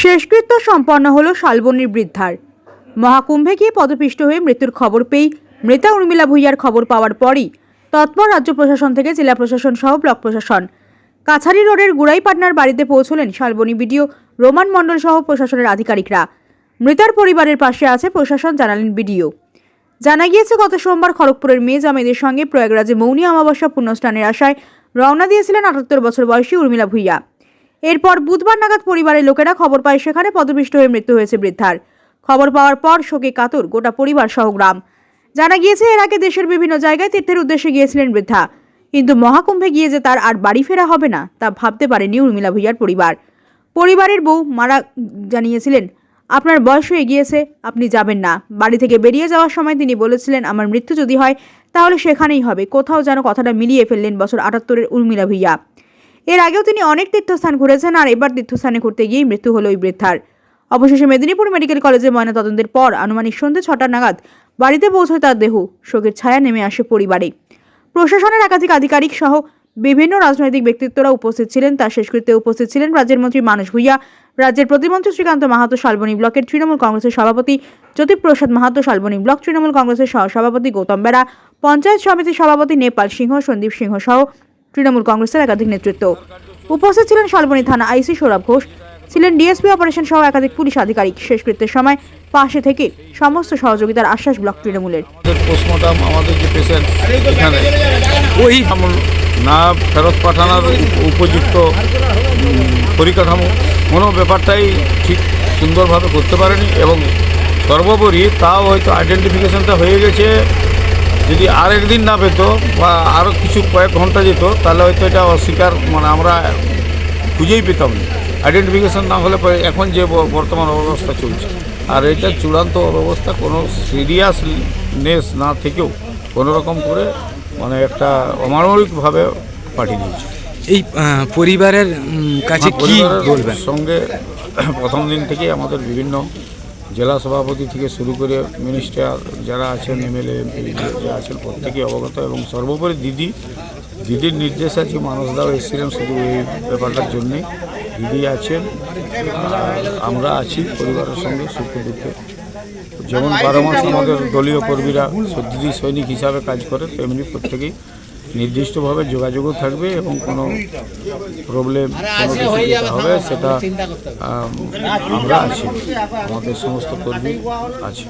শেষকৃত্য সম্পন্ন হলো শালবনির বৃদ্ধার। মহাকুম্ভে গিয়ে পদপিষ্ট হয়ে মৃত্যুর খবর পেয়ে মৃতা উর্মিলা ভূঁইয়ার খবর পাওয়ার পরই তৎপর রাজ্য প্রশাসন থেকে জেলা প্রশাসন সহ ব্লক প্রশাসন। কাছারি রোডের গুড়াই পাটনার বাড়িতে পৌঁছলেন শালবনী বিডিও রোমান মণ্ডল সহ প্রশাসনের আধিকারিকরা। মৃতার পরিবারের পাশে আছে প্রশাসন, জানালেন বিডিও। জানা গিয়েছে, গত সোমবার খড়গপুরের মেয়ে জামেদের সঙ্গে প্রয়াগরাজে মৌনী অমাবস্যা পুণ্যস্নানের আশায় রওনা দিয়েছিলেন আটাত্তর বছর বয়সী উর্মিলা ভূঁইয়া। এরপর বুধবার নাগাদ পরিবারের লোকেরা খবর পায় সেখানে পদপিষ্ট হয়ে মৃত্যু হয়েছে বৃদ্ধার। খবর পাওয়ার পর শোকে কাতর গোটা পরিবার সহ গ্রাম জানা গিয়েছে, এর আগে দেশের বিভিন্ন জায়গায় তীর্থের উদ্দেশ্যে গিয়েছিলেন বৃদ্ধা। কিন্তু মহাকুম্ভে গিয়ে যে তার আর বাড়ি ফেরা হবে না, তা ভাবতে পারেনি উর্মিলা ভূঁইয়ার পরিবার। পরিবারের বউ মারা জানিয়েছিলেন, আপনার বয়স হয়ে গিয়েছে, আপনি যাবেন না। বাড়ি থেকে বেরিয়ে যাওয়ার সময় তিনি বলেছিলেন, আমার মৃত্যু যদি হয়, তাহলে সেখানেই হবে। কোথাও যেন কথাটা মিলিয়ে ফেললেন বছর আটাত্তরের উর্মিলা ভূঁইয়া। এর আগেও তিনি অনেক তীর্থস্থান ঘুরেছেন আর এবার তীর্থস্থানে ঘুরতে গিয়েই মৃত্যু হলো ওই বৃদ্ধার। অবশেষে মেদিনীপুর মেডিকেল কলেজে ময়নাতদন্তের পর আনুমানিক সন্ধ্যে ছটা নাগাদ বাড়িতে পৌঁছয় তার দেহ। শোকের ছায়া নেমে আসে পরিবারে। প্রশাসনের একাধিক আধিকারিক সহ বিভিন্ন রাজনৈতিক ব্যক্তিত্বরা উপস্থিত ছিলেন। তার শেষকৃত্যে উপস্থিত ছিলেন রাজ্যের মন্ত্রী মানস ভূঁইয়া রাজ্যের প্রতিমন্ত্রী শ্রীকান্ত মাহাতো শালবনী ব্লকের তৃণমূল কংগ্রেসের সভাপতি জ্যোতিপ্রসাদ মাহাতো শালবনী ব্লক, তৃণমূল কংগ্রেসের সহসভাপতি গৌতম বেড়া, পঞ্চায়েত সমিতির সভাপতি নেপাল সিংহ, সন্দীপ সিংহ সহ তৃণমূল কংগ্রেসের একাধিক নেতৃত্ব। উপস্থিত ছিলেন শালবনী থানা আইসি সৌরভ ঘোষ। ছিলেন ডিএসপি অপারেশন সহ একাধিক পুলিশ আধিকারিক। শেষকৃত্যের সময় পাশে থেকে সমস্ত সহযোগিতার আশ্বাস ব্লক তৃণমূলের। ওই না ফেরত পাঠানোর উপযুক্ত পরিকাঠামো, কোনো ব্যাপারটাই ঠিক সুন্দরভাবে করতে পারেনি এবং সর্বোপরি তাও হয়তো আইডেন্টিফিকেশনটা হয়ে গেছে। যদি আরেক দিন না পেতো বা আরও কিছু কয়েক ঘণ্টা যেত তাহলে হয়তো এটা অস্বীকার মানে আমরা খুঁজেই পেতাম না। আইডেন্টিফিকেশন না হলে পরে এখন যে বর্তমান অবস্থা চলছে। আর এটা চূড়ান্ত অবস্থা কোনো সিরিয়াসনেস না থেকেও কোনো রকম করে মানে একটা অমানবিকভাবে পাঠিয়ে দিয়েছে। এই পরিবারের কাছে কি পরিবারের বলবেন? সঙ্গে প্রথম দিন থেকেই আমাদের বিভিন্ন জেলা সভাপতি থেকে শুরু করে মিনিস্টার যারা আছেন এমএলএ এমপি যারা আছেন, প্রত্যেকেই অবগত এবং সর্বোপরি দিদি, দিদির নির্দেশ আছে মানুষদাও এসেছিলেন শুধু এই ব্যাপারটার জন্যে। দিদি আছেন আমরা আছি পরিবারের সঙ্গে, সুখে দুঃখে। যেমন বারো মাস আমাদের দলীয় কর্মীরা দিদি সৈনিক হিসাবে কাজ করে, তেমনি প্রত্যেকেই নির্দিষ্টভাবে যোগাযোগও থাকবে এবং কোনো প্রবলেম কোনো হবে সেটা আম, আমরা আছি। আমাদের সমস্ত কর্মী আছে।